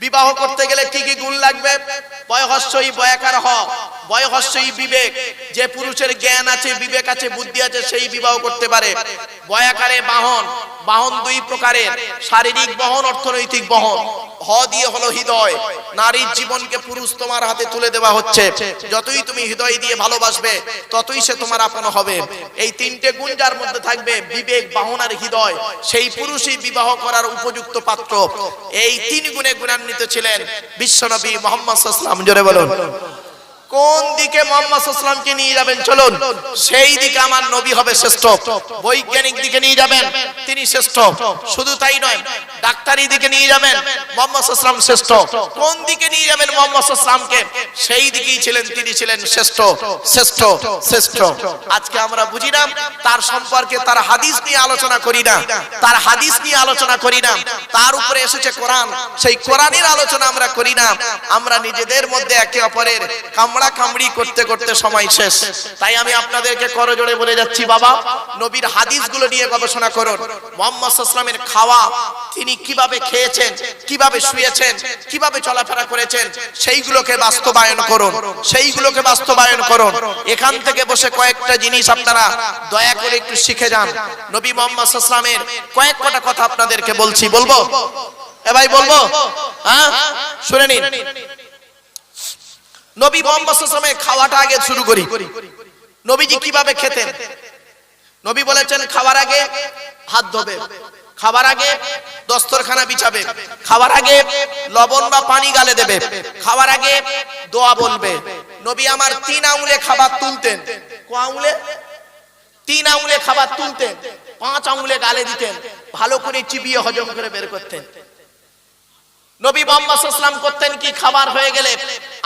বিবাহ করতে গেলে কি কি গুণ লাগবে? বয়হস্যই বয়াকার হ বয়হস্যই বিবেক। যে পুরুষের জ্ঞান আছে, বিবেক আছে, বুদ্ধি আছে, সেই বিবাহ করতে পারে। বয়াকারে বাহন বাহন দুই প্রকারের, শারীরিক বহন, অর্থনৈতিক বহন। হ দিয়ে হলো হৃদয়। নারীর জীবনকে পুরুষ তোমার হাতে তুলে দেওয়া হচ্ছে। যতই তুমি হৃদয় দিয়ে ভালোবাসবে, ততই সে তোমার আপন হবে। এই তিনটে গুণ যার মধ্যে থাকবে বিবেক বাহনার হৃদয়। সেই পুরুষই বিবাহ করার উপযুক্ত পাত্র। এই তিন গুণে গুণান্বিত ছিলেন বিশ্বনবী মোহাম্মদ সাল্লাম জোরে বলুন। কোন দিকে মোহাম্মদ সাল্লামকে নিয়ে যাবেন? চলুন। সেই দিকে আমার নবী হবে শ্রেষ্ঠ। বৈজ্ঞানিক দিকে নিয়ে যাবেন, তিনি শ্রেষ্ঠ। শুধু তাই নয়, ডাক্তারি দিকে নিয়ে যাবেন, মোহাম্মদ শ্রেষ্ঠ। কোন দিকে নিয়ে যাবেন মোহাম্মদ সাল্লামকে সেই দিকেই ছিলেন, তিনি ছিলেন শ্রেষ্ঠ। শ্রেষ্ঠ শ্রেষ্ঠ। আজকে আমরা বুঝি না, তার সম্পর্কে তার হাদিস নিয়ে আলোচনা করি না। তার হাদিস নিয়ে আলোচনা করি না। তার উপরে এসেছে কোরআন। সেই কোরআনের আলোচনা আমরা করি না। আমরা নিজেদের মধ্যে একে অপরের কামড়া কামড়ি করতে করতে সময় শেষ। তাই আমি আপনাদেরকে করজোড়ে বলে যাচ্ছি, বাবা, নবীর হাদিসগুলো নিয়ে গবেষণা করুন। মোহাম্মদ সাল্লামের খাওয়া, তিনি কীভাবে খেয়েছেন, কীভাবে শুয়েছেন, কীভাবে চলাফেরা করেছেন, সেইগুলোকে বাস্তবায়ন করুন। সেইগুলোকে বাস্তবায়ন করুন। এখান থেকে বসে কয়েকটা জিনিস আপনারা দয়া করে একটু শিখে যান। নবী মোহাম্মদ কয়েক কটা কথা আপনাদেরকে বলছি, বলব? এ ভাই, বলব? হ্যাঁ? শুনে নিন। নবী মোহাম্মদ সাল্লামের খাওয়াটা আগে শুরু করি। নবীজি কীভাবে খেতেন? নবী বলেছেন, খাওয়ার আগে হাত ধোবে খাবার আগে দস্তরখানা বিছাবে খাবার আগে লবণ বা পানি গালে দেবে খাবার আগে দোয়া বলবে। নবী আমার তিন আঙুলে খাবার তুলতেন। ক আঙুলে? তিন আঙুলে খাবার তুলতেন, পাঁচ আঙুলে গালে দিতেন, ভালো করে চিবিয়ে হজম করে বের করতেন। নবী মোহাম্মদ সাল্লাম করতেন কি? খাবার হয়ে গেলে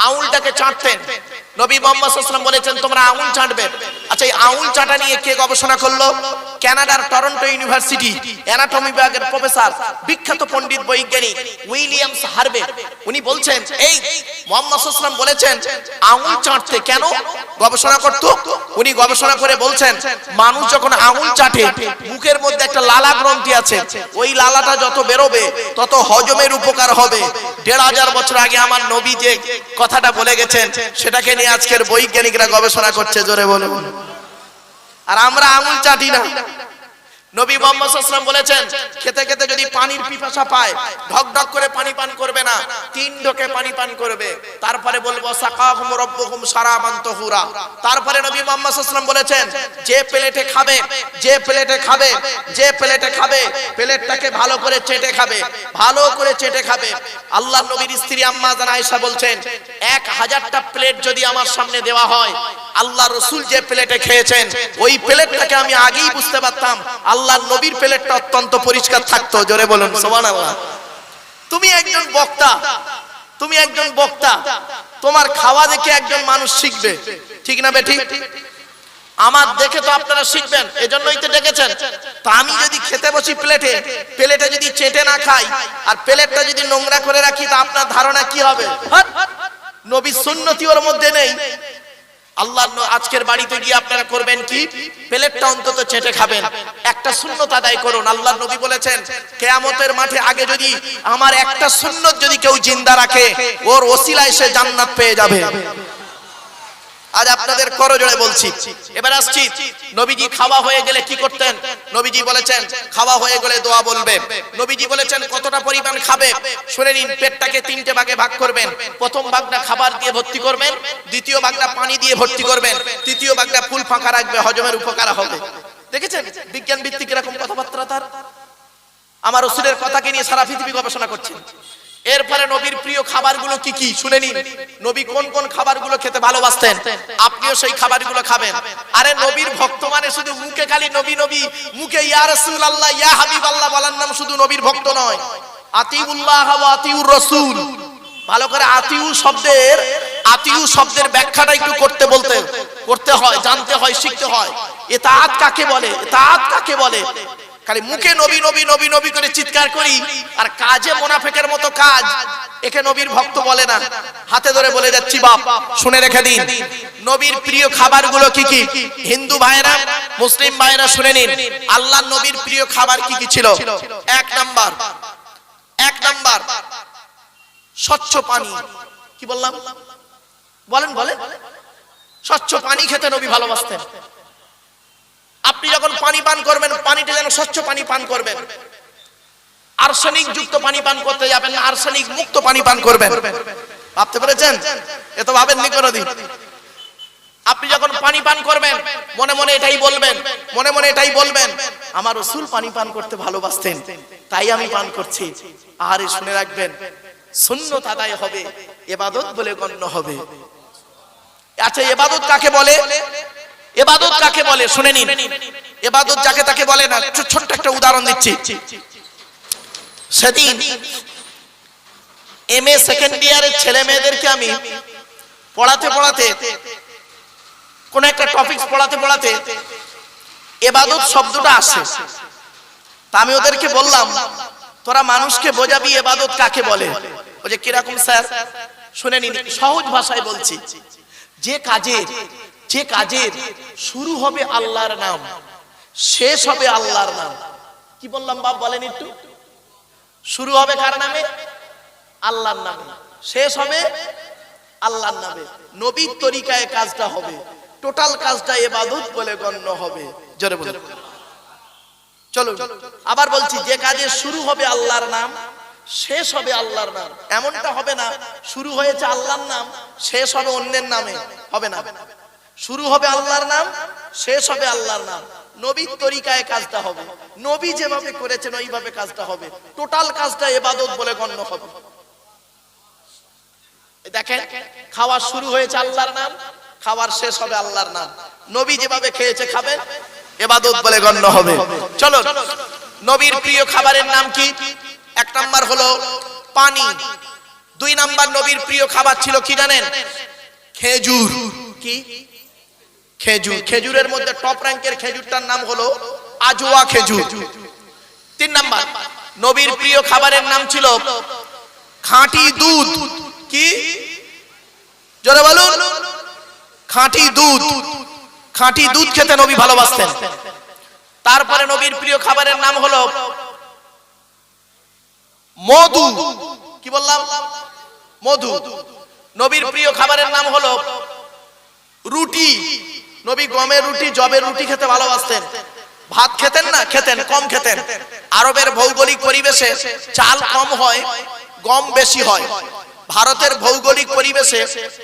আঙুলটাকে চাটতেন। নবী মোহাম্মদ সাল্লাম বলেছেন, তোমরা আঙুল চাটবে। আচ্ছা এই আঙুল চাটা নিয়ে কে গবেষণা করল? কানাডার টরন্টো ইউনিভার্সিটি অ্যানাটমি বিভাগের প্রফেসর, বিখ্যাত পণ্ডিত বৈজ্ঞানিক উইলিয়ামস হার্বে। উনি বলছেন, এই মোহাম্মদ সাল্লাম বলেছেন আঙুল চাটতে কেন গবেষণা করত? উনি গবেষণা করে বলছেন, মানুষ যখন আঙুল চাটে, মুখের মধ্যে একটা লালা গ্রন্থি আছে। ওই লালাটা যত বেরোবে, তত হজমের উপকার হবে। দেড় হাজার বছর আগে আমার নবী যে কথাটা বলে গেছেন, সেটাকে নিয়ে আজকের বৈজ্ঞানিকরা গবেষণা করছে, জোরে বলে আর আমরা আঙুল চাটি না। নবী মোহাম্মদ বলেছেন, খেতে খেতে যদি পানির পিপাসা পায় ঢক ঢক করে পানি পান করবে না, তিন ঢোকে পানি পান করবে। তারপরে বলব, সাকাহুম রব্বুহুম তারপরে নবী মোহাম্মদ বলেছেন, যে প্লেটে খাবে, যে প্লেটে খাবে, যে প্লেটে খাবে, প্লেটটাকে ভালো করে চেটে খাবে, ভালো করে চেটে খাবে। আল্লাহ নবীর স্ত্রী আম্মা জান আয়েশা বলছেন, এক হাজারটা প্লেট যদি আমার সামনে দেওয়া হয় আল্লাহ রসুল যে প্লেটে খেয়েছেন, ওই প্লেটটাকে আমি আগেই বুঝতে পারতাম। আল্লাহ নবীর প্লেটটা অত্যন্ত পরিষ্কার থাকতো। জোরে বলুন সোমান আল্লাহ তুমি একজন বক্তা, তুমি একজন বক্তা, তোমার খাওয়া দেখে একজন মানুষ শিখবে। ঠিক না বেঠিক আমার দেখে তো আপনারা শিখবেন, এজন্যই তো ডেকেছেন। তা আমি যদি খেতে বসি প্লেটে প্লেটে যদি চেটে না খাই, আর প্লেটটা যদি নোংরা করে রাখি, তা আপনার ধারণা কি হবে? হাট! নবী সুন্নতি ওর মধ্যে নেই। আল্লাহ আজকের বাড়িতে গিয়ে আপনারা করবেন কি? প্লেটটা অন্তত চেটে খাবেন। একটা শূন্যত আদায় করুন। আল্লাহ নবী বলেছেন, কেয়ামতের মাঠে আগে যদি আমার একটা শূন্যত যদি কেউ জিন্দা রাখে, ওর ওসিলায় সে জান্নাত পেয়ে যাবে। আজ আপনাদের করজোড়ে বলছি। এবার আসছি। নবীজি খাওয়া হয়ে গেলে কি করতেন? নবীজি বলেছেন, খাওয়া হয়ে গেলে দোয়া বলবে। নবীজি বলেছেন, কতটা পরিমাণ খাবে? শুনে নিন, পেটটাকে তিনটে ভাগে ভাগ করবেন। প্রথম ভাগটা খাবার দিয়ে ভর্তি করবেন, দ্বিতীয় ভাগটা পানি দিয়ে ভর্তি করবেন, তৃতীয় ভাগটা ফুল ফাঁকা রাখবে, হজমের উপকার হবে। দেখেছেন? বিজ্ঞান ভিত্তিক এরকম কথাবার্তা তার? আমার রসুলের কথাকে নিয়ে সারা পৃথিবী গবেষণা করছে। এরপরে নবীর প্রিয় খাবারগুলো কি কি? শুনে নিন। নবী কোন কোন খাবারগুলো খেতে ভালোবাসতেন? আপনিও সেই খাবারগুলো খাবেন। আরে নবীর ভক্ত মানে শুধু মুখে খালি নবী নবী, মুখে ইয়া রাসূল আল্লাহ ইয়া হাবিব আল্লাহ বলার নাম শুধু নবীর ভক্ত নয়। আতিউল্লাহ ওয়া আতিউর রাসূল। ভালো করে আতিউ শব্দের আতিউ শব্দের ব্যাখ্যাটা একটু করতে বলতে করতে হয়, জানতে হয়, শিখতে হয়। এতাআত কাকে বলে? এতাআত কাকে বলে? খালি মুখে নবী নবী নবী নবী করে চিৎকার করি, আর কাজে মোনাফেকের মতো কাজ, একে নবীর ভক্ত বলে না। হাতে ধরে বলে যাচ্ছি, বাপ, শুনে রেখে দিন। নবীর প্রিয় খাবারগুলো কি কি? হিন্দু ভাইরা মুসলিম ভাইরা শুনে নিন। আল্লাহ নবীর প্রিয় খাবার কি কি ছিল? এক নাম্বার এক নাম্বার, স্বচ্ছ পানি। কি বললাম? বলেন বলেন। স্বচ্ছ পানি খেতে নবী ভালোবাসতেন। আপনি যখন পানি পান করবেন, পানিটা যেন স্বচ্ছ পানি পান করবেন। আর্সেনিক যুক্ত পানি পান করতে যাবেন না আর্সেনিক মুক্ত পানি পান করবেন। ভাবতে পেরেছেন? এ তো ভাবেননি কোনোদিন। আপনি যখন পানি পান করবেন, মনে মনে এটাই বলবেন, মনে মনে এটাই বলবেন, আমার রসুল পানি পান করতে ভালোবাসতেন, তাই আমি পান করছি। আর শুনে রাখবেন শূন্য আদায় হবে, এবাদত বলে গণ্য হবে। আচ্ছা এবাদত কাকে বলে? এবাদত কাকে বলে? শুনে নিন। এবাদত যাকে তাকে বলে না ছোট্ট একটা উদাহরণ দিচ্ছি। সেদিন এম এ সেকেন্ড ইয়ারের ছেলে মেয়েদেরকে আমি পড়াতে পড়াতে, কোন একটা টপিক পড়াতে পড়াতে এবাদত শব্দটা আসে। তা আমি ওদেরকে বললাম, তোরা মানুষকে বোঝাবি এবাদত কাকে বলে? ও যে কীরকম স্যার? শুনে নিন, সহজ ভাষায় বলছি। যে কাজের যে কাজের শুরু হবে আল্লাহর নাম, শেষ হবে আল্লাহর নাম। কি বললাম বাপ, বলেন একটু। শুরু হবে কার নামে? আল্লাহর নামে। শেষ হবে আল্লাহর নামে। নবীর তরিকায় কাজটা হবে। টোটাল কাজটা এবাদত বলে গণ্য হবে। জোরে বলে চলো আবার বলছি, যে কাজের শুরু হবে আল্লাহর নাম, শেষ হবে আল্লাহর নাম। এমনটা হবে না, শুরু হয়েছে আল্লাহর নাম, শেষ হবে অন্যের নামে। হবে না। শুরু হবে আল্লাহর নাম, শেষ হবে আল্লাহর নাম। নবীর তরিকায় কাজটা হবে। নবী যেভাবে করেছেন, ওইভাবে কাজটা হবে। টোটাল কাজটা এবাদত বলে গণ্য হবে। দেখেন, খাওয়া শুরু হয়েছে আল্লাহর নাম, খাওয়ার শেষ হবে আল্লাহর নাম। নবী যেভাবে খেয়েছে খাবেন এবাদত বলে গণ্য হবে। চলো, নবীর প্রিয় খাবারের নাম কি? এক নাম্বার হলো পানি। দুই নাম্বার নবীর প্রিয় খাবার ছিল কি জানেন? খেজুর। কি? খেজুর। খেজুরের মধ্যে টপ র্যাঙ্কের খেজুরটার নাম হলো আজোয়া খেজুর। তিন নাম্বার, নবীর প্রিয় খাবারের নাম ছিল খাঁটি দুধ। কি? জোরে বলুন। খাঁটি দুধ। খাঁটি দুধ খেতে নবী ভালোবাসতেন। তারপরে নবীর প্রিয় খাবারের নাম হলো মধু। কি বললাম? মধু। নবীর প্রিয় খাবারের নাম হলো রুটি। নবী গমের রুটি জবের রুটি খেতে ভালোবাসতেন। ভাত খেতেন না, খেতেন, কম খেতেন। আরবের ভৌগোলিক পরিবেশে চাল কম হয়, গম বেশি হয়। ভারতের ভৌগোলিক পরিবেশে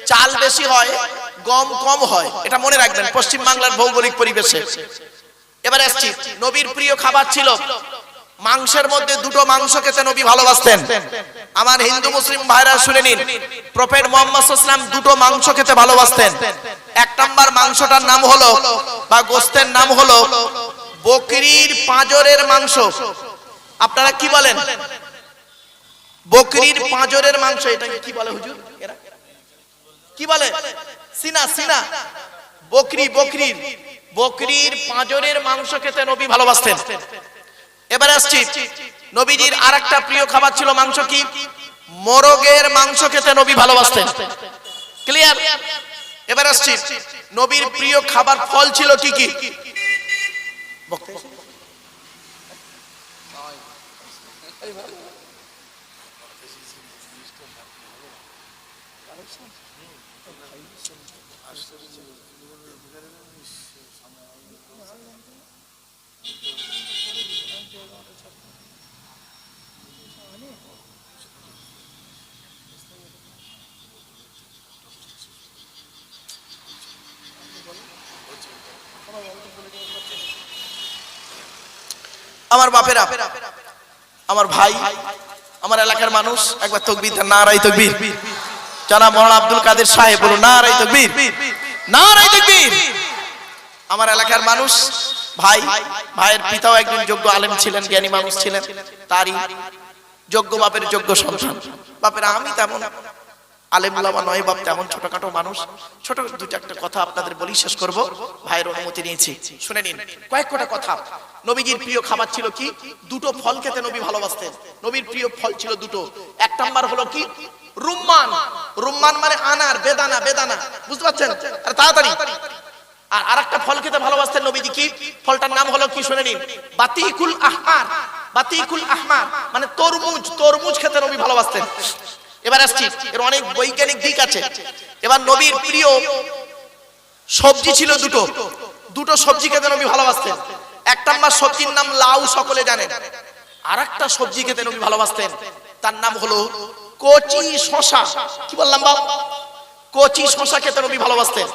চাল বেশি হয়, গম কম হয়। এটা মনে রাখবেন, পশ্চিম বাংলার ভৌগোলিক পরিবেশে। এবার আসছি, নবীর প্রিয় খাবার ছিল মাংসের মধ্যে দুটো মাংস খেতে নবী ভালোবাসতেন। আমার হিন্দু, মুসলিম ভাইরা শুনে নিন, প্রফেট মোহাম্মদ দুটো মাংস খেতে ভালোবাসতেন। এক নাম্বার মাংসটার নাম হলো, বা গোস্তের নাম হলো, বকরির পাঁজরের মাংস। আপনারা কি বলেন? বকরির পাঁজরের মাংস, এটা কি বলে হুজুর? কি বলে? সিনা সিনা। বকরি, বকরির। বকরির পাঁজরের মাংস খেতে নবী ভালোবাসতেন। এবারে আসছি। নবীজির আর একটা প্রিয় খাবার ছিল মাংস কি? মোরগের মাংস খেতে নবী ভালোবাসতেন। ক্লিয়ার এবার আসছি। নবীর প্রিয় খাবার ফল ছিল কি কি? বক্তা আমার বাপেরা, আমার ভাই, আমার এলাকার মানুষ, একবার তকবির না রাই তকবির। জানা মৌলানা আব্দুল কাদের সাহেব বলুন না রাই তকবির। না রাই তকবির। আমার এলাকার মানুষ, ভাই, ভাইয়ের পিতাও একজন যোগ্য আলেম ছিলেন, জ্ঞানী মানুষ ছিলেন, তারই যোগ্য বাপের যোগ্য সন্তান। বাপের, আমি তেমন আলেম উলামা নয় বাপ তেমন ছোটখাটো মানুষ। ছোট দু চারটা কথা আপনাদের বলি শেষ করব। ভাইয়ের অনুমতি নিয়েছি। শুনে নিন, কয়েক কটা কথা। নবীজির প্রিয় খাবার ছিল কি? দুটো ফল খেতে নবী ভালোবাসতেন। নবীর প্রিয় ফল ছিল দুটো। এক নাম্বার হলো কি? রুম্মান। রুম্মান মানে আনার, বেদানা বেদানা। বুঝতে পারছেন? আর তাড়াতাড়ি। আর আরেকটা ফল খেতে ভালোবাসতেন নবীজি কি? ফলটার নাম হলো কি? শুনে নিন। বাতিকুল আহমার। বাতিকুল আহমার মানে তরমুজ। তরমুজ খেতে নবী ভালোবাসতেন। এবার আসছি। এর অনেক বৈজ্ঞানিক দিক আছে। এবার নবীর প্রিয় সবজি ছিল দুটো। দুটো সবজি খেতে নবী ভালোবাসতেন। একটা নাম সবজির নাম লাউ সকলে জানেন। আর একটা সবজি খেতে নবী ভালোবাসতেন। তার নাম হলো কচি শশা কি বললাম বাবা কচি শশা খেতে নবী ভালোবাসতেন।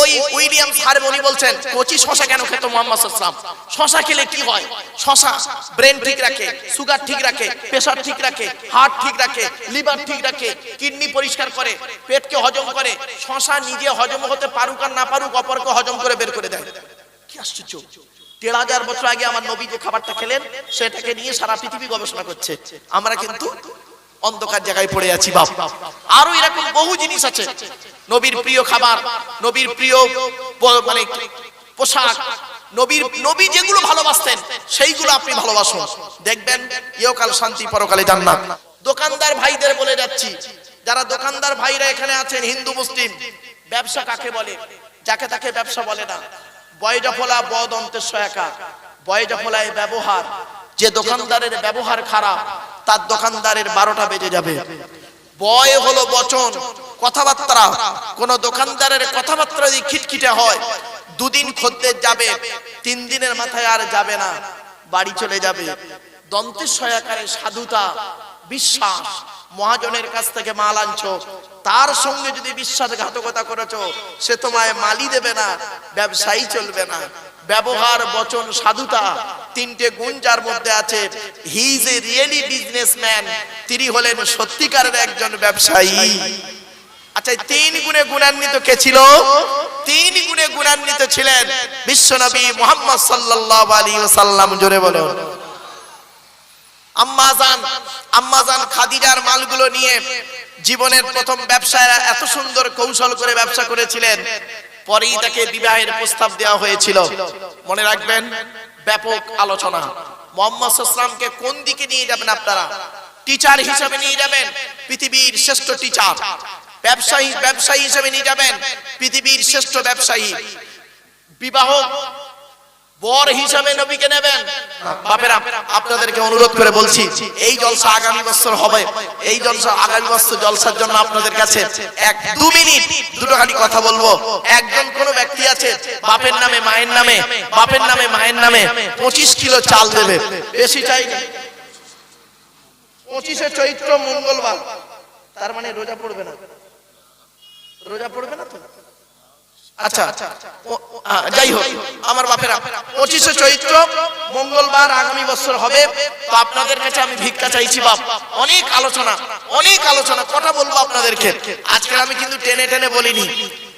ওই উইলিয়াম হারমোনি বলছেন, কচি শশা কেন খেত মোহাম্মদ সাল্লাম শশা খেলে কি হয়? শশা ব্রেন ঠিক রাখে সুগার ঠিক রাখে প্রেশার ঠিক রাখে হার্ট ঠিক রাখে লিভার ঠিক রাখে কিডনি পরিষ্কার করে, পেটকে হজম করে, শশা নিজে হজম হতে পারুক আর না পারুক, অপরকে হজম করে বের করে দেয়। কি আশ্চর্য! দেড় হাজার বছর আগে আমার নবী যে খাবারটা খেলেন, সেটাকে নিয়ে সারা পৃথিবী গবেষণা করছে। আমরা কিন্তু অন্ধকার জায়গায় পড়ে আছি বাপ। আরও এরকম বহু জিনিস আছে। নবীর প্রিয় খাবার, নবীর প্রিয় মানে পোশাক, নবীর, নবী যেগুলো ভালোবাসতেন, সেইগুলো আপনি ভালোবাসুন। দেখবেন, ইহকাল শান্তি, পরকালে জান্নাত। দোকানদার ভাইদের বলে যাচ্ছি, যারা দোকানদার ভাইরা এখানে আছেন, হিন্দু, মুসলিম, ব্যবসা কাকে বলে? যাকে তাকে ব্যবসা বলে না। বয়জাফলা বদ অন্তের একা। বয়জাফলায় ব্যবহার। যে দোকানদারের ব্যবহার খারাপ তার দোকানদারের বারোটা বেজে যাবে। বয় হলো বচন, কথাবার্তা। কোন দোকানদারের কথাবার্তা যদি খিটখিটে হয়, দুদিন খদ্দের যাবে, তিন দিনের মাথায় আর যাবে না, বাড়ি চলে যাবে। দন্তের সহায়কারে সাধুতা, বিশ্বাস, মহাজনের কাছ থেকে মাল আনছো, তার সঙ্গে যদি বিশ্বাসঘাতকতা করেছ, সে তোমায় মালি দেবে না, ব্যবসায়ী চলবে না। ব্যবহার, বচন, সাধুতা তিনটে গুণ যার মধ্যে আছে he is a really businessman তিনি হলেন সত্যিকারের একজন ব্যবসায়ী। আচ্ছা তিন গুণে গুণান্বিত কে ছিল? তিন গুণে গুণান্বিত ছিলেন বিশ্বনবী মোহাম্মদ সাল্লাল্লাহু আলাইহি ওয়াসাল্লাম। জোরে বলুন। আম্মাজান আম্মাজান খাদিজার মালগুলো নিয়ে জীবনের প্রথম ব্যবসায় এত সুন্দর কৌশল করে ব্যবসা করেছিলেন, পরেই তাকে বিবাহের প্রস্তাব দেওয়া হয়েছিল। মনে রাখবেন ব্যাপক আলোচনা। মোহাম্মদ সাল্লামকে কোন দিকে নিয়ে যাবেন আপনারা? টিচার হিসেবে নিয়ে যাবেন, পৃথিবীর শ্রেষ্ঠ টিচার। ব্যবসায়ী ব্যবসায়ী হিসেবে নিয়ে যাবেন, পৃথিবীর শ্রেষ্ঠ ব্যবসায়ী। বিবাহ বর হিসাবে নবীকে নেবেন। বাপেরা, আপনাদেরকে অনুরোধ করে বলছি, এই জলসা আগামী বছর হবে। এই জলসা আগামী বছর জলসার জন্য আপনাদের কাছে এক দু মিনিট দুটো খালি কথা বলব। একজন কোন ব্যক্তি আছে, বাপের নামে, মায়ের নামে, বাপের নামে, মায়ের নামে পঁচিশ কিলো চাল দেবে। বেশি চাই পঁচিশে চৈত্র মঙ্গলবার। তার মানে রোজা পড়বে না। রোজা পড়বে না তো? আচ্ছা আমার বাপেরা, পঁচিশে চৈত্র, মঙ্গলবার আগামী হবে আপনাদের কাছে আমি ভিক্ষা চাইছি, বাপ। অনেক আলোচনা অনেক আলোচনা বলব আমি কিন্তু টেনে টেনে বলিনি,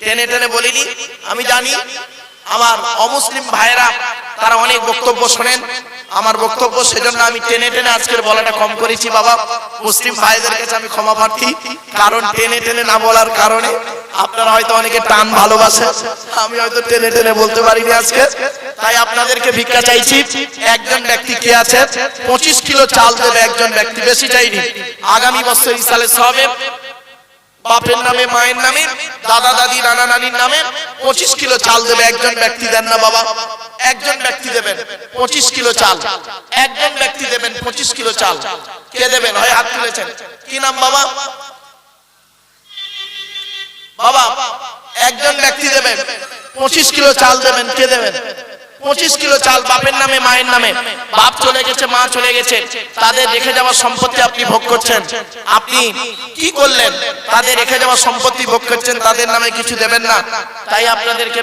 টেনে টেনে বলিনি, আমি জানি আমার অমুসলিম ভাইয়েরা, তারা অনেক বক্তব্য শোনেন। আমার বক্তব্য সেজন্য আমি টেনে টেনে আজকের বলাটা কম করেছি বাবা। মুসলিম ভাইদের কাছে আমি ক্ষমা প্রার্থী। কারণ টেনে টেনে না বলার কারণে আপনারা হয়তো অনেকে টান ভালোবাসে আমি হয়তো টেনে টেনে বলতে পারিনি আজকে। তাই আপনাদেরকে ভিক্ষা চাইছি। একজন ব্যক্তি কে আছে? পঁচিশ কিলো চাল দেবে একজন ব্যক্তি, বেশি চাইনি। আগামী বছর ইসালে সবে বাপের নামে, মায়ের নামে, দাদা, দাদি, নানা, নানির নামে পঁচিশ কিলো চাল দেবে একজন ব্যক্তি দেন না বাবা। একজন ব্যক্তি দেবেন, পঁচিশ কিলো চাল। একজন ব্যক্তি দেবেন, পঁচিশ কিলো চাল। কে দেবেন? হয় হাত তুলেছেন। কি নাম বাবা? বাবা, একজন ব্যক্তি দেবেন, পঁচিশ কিলো চাল দেবেন, কে দেবেন? পঁচিশ কিলো চাল বাপের নামে, মায়ের নামে। বাপ চলে গেছে, মা চলে গেছে। তাদের রেখে যাওয়া সম্পত্তি আপনি ভোগ করছেন। আপনি কি করলেন? তাদের রেখে যাওয়া সম্পত্তি ভোগ করছেন, তাদের নামে কিছু দেবেন না। তাই আপনাদেরকে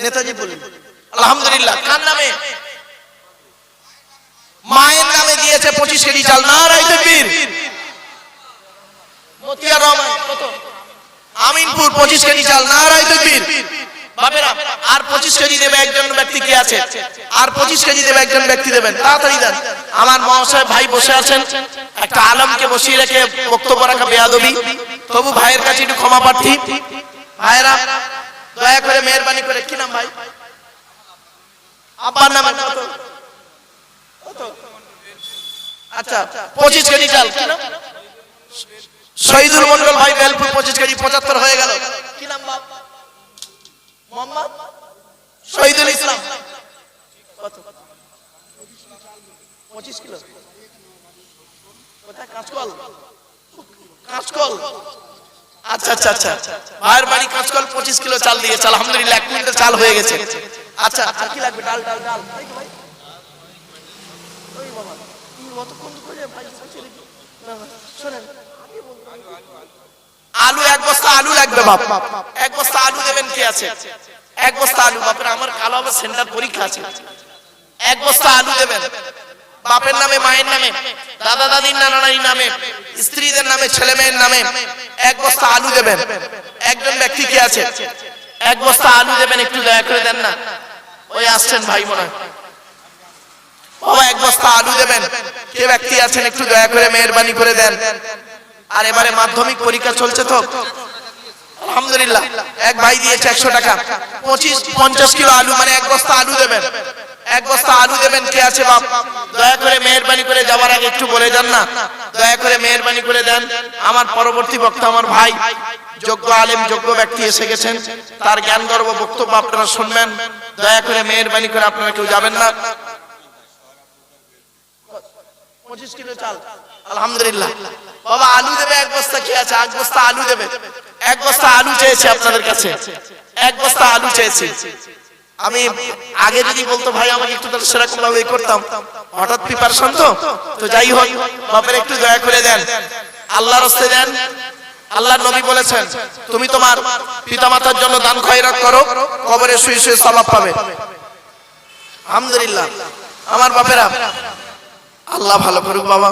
নেতাজি বলি আলহামদুলিল্লাহ। কার নামে? মায়ের নামে দিয়েছে পঁচিশ কেজি চাল মতিয়ার রহমান, কত? আমিনপুর পঁচিশ কেজি চাল নারাই তকবীর। বাপেরা, আর পঁচিশ কেজি দেবে একজন ব্যক্তি কি আছে? আর পঁচিশ কেজি দেবে একজন ব্যক্তি দেবেন, তাড়াতাড়ি আমার মহাশয় ভাই বসে আছেন, একটা আলমকে বসিয়ে রেখে বক্তব্য তবু ভাইয়ের কাছে একটু ক্ষমা দয়া করে মেহরবানি করে নাম ভাই? আব্বার নাম? আচ্ছা মন্ডল ভাই পঁচিশ কেজি পঁচাত্তর হয়ে গেল। কি নাম বাপ? মোহাম্মদ? আচ্ছা আচ্ছা আচ্ছা। ভাইয়ের বাড়ি কাঁচকল পঁচিশ কিলো চাল দিয়েছে। আলহামদুলিল্লাহ, এক কুইন্টাল চাল হয়ে গেছে। আচ্ছা আর কি লাগবে? ডাল ডাল ডাল তাই তো ভাই ওই বাবা তুমি আলু এক বস্তা আলু লাগবে বাপ। এক বস্তা আলু দেবেন কি আছে? এক বস্তা আলু, বাপের আমার কালো আবার সেন্টার পরীক্ষা আছে। এক বস্তা আলু দেবেন। বাপের নামে, মায়ের নামে, দাদা দাদির নানা নানির নামে, স্ত্রীদের নামে, ছেলে মেয়ের নামে এক বস্তা আলু দেবেন। একজন ব্যক্তি কি আছে? এক বস্তা আলু দেবেন, একটু দয়া করে দেন না। ওই আসছেন ভাই মনে হয়। বাবা এক বস্তা আলু দেবেন। কে ব্যক্তি আছেন একটু দয়া করে মেহরবানি করে দেন। আর এবারে মাধ্যমিক পরীক্ষা চলছে তো। আলহামদুলিল্লাহ। এক ভাই দিয়েছে একশো টাকা। পঁচিশ, পঞ্চাশ কিলো আলু মানে এক বস্তা আলু দেবেন। এক বস্তা আলু দেবেন, কে আছে বাপ? দয়া করে মেহরবানি করে যাওয়ার আগে একটু বলে যান না। দয়া করে মেহরবানি করে দেন। আমার পরবর্তী বক্তা আমার ভাই, যোগ্য আলেম, যোগ্য ব্যক্তি এসে গেছেন। তার জ্ঞান গর্ব বক্তব্য আপনারা শুনবেন। দয়া করে মেহরবানি করে আপনারা কেউ যাবেন না। পঁচিশ কিলো চাল। আলহামদুলিল্লাহ। বাবা, আলু দেবে, এক বস্তা কি আছে এক বস্তা আলু দেবে। এক বস্তা আলু চেয়েছি আপনাদের কাছে। এক বস্তা আলু চেয়েছি। আমি আগে যদি বলতো, ভাই, আমাকে একটু তাহলে সেরকম ভাবে করতাম। হঠাৎ প্রিপারেশন তো? তো যাই হোক, বাপের একটু দয়া করে দেন। আল্লাহ রস্তে দেন। আল্লাহর নবী বলেছেন, তুমি তোমার পিতামাতার জন্য দান খয়রাত করো, কবরে শুয়ে শুয়ে সওয়াব পাবে। আলহামদুলিল্লাহ। আমার বাপেরা আল্লাহ ভালো করুক বাবা।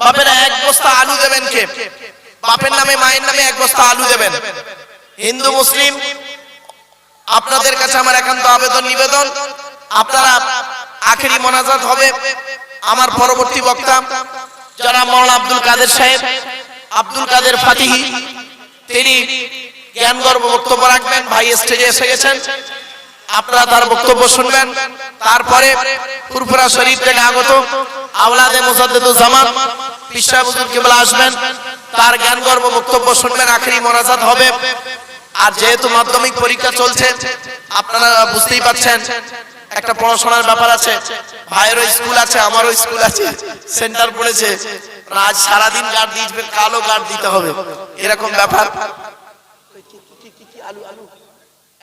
বাপেরা এক বস্তা আলু দেবেন কে? বাপের নামে, মায়ের নামে এক বস্তা আলু দেবেন। হিন্দু, মুসলিম, আপনাদের কাছে আমার একান্ত আবেদন, নিবেদন। আপনারা আখেরি মোনাজাত হবে। আমার পরবর্তী বক্তা যারা মৌলানা আব্দুল কাদের সাহেব। আব্দুল কাদের ফাতিহি, তিনি জ্ঞান গর্ব বক্তব্য রাখবেন। ভাই স্টেজে এসে গেছেন। আপনারা তার বক্তব্য শুনবেন। তারপরে ফুরফুরা শরীফ থেকে আগত আওলাদে মুসাদ্দেদুল জামান পিসা হুজুর কেবল আসবেন, তার জ্ঞান গর্ব বক্তব্য শুনবেন, আখেরি মোনাজাত হবে। আর যেহেতু মাধ্যমিক পরীক্ষা চলছে, আপনারা বুঝতেই পারছেন, একটা পড়াশোনার ব্যাপার আছে। ভাইয়েরও স্কুল আছে, আমারও স্কুল আছে, সেন্টার পড়েছে। আজ সারাদিন গার্ড দিয়ে কালো গার্ড দিতে হবে। এরকম ব্যাপার। আলু আলু?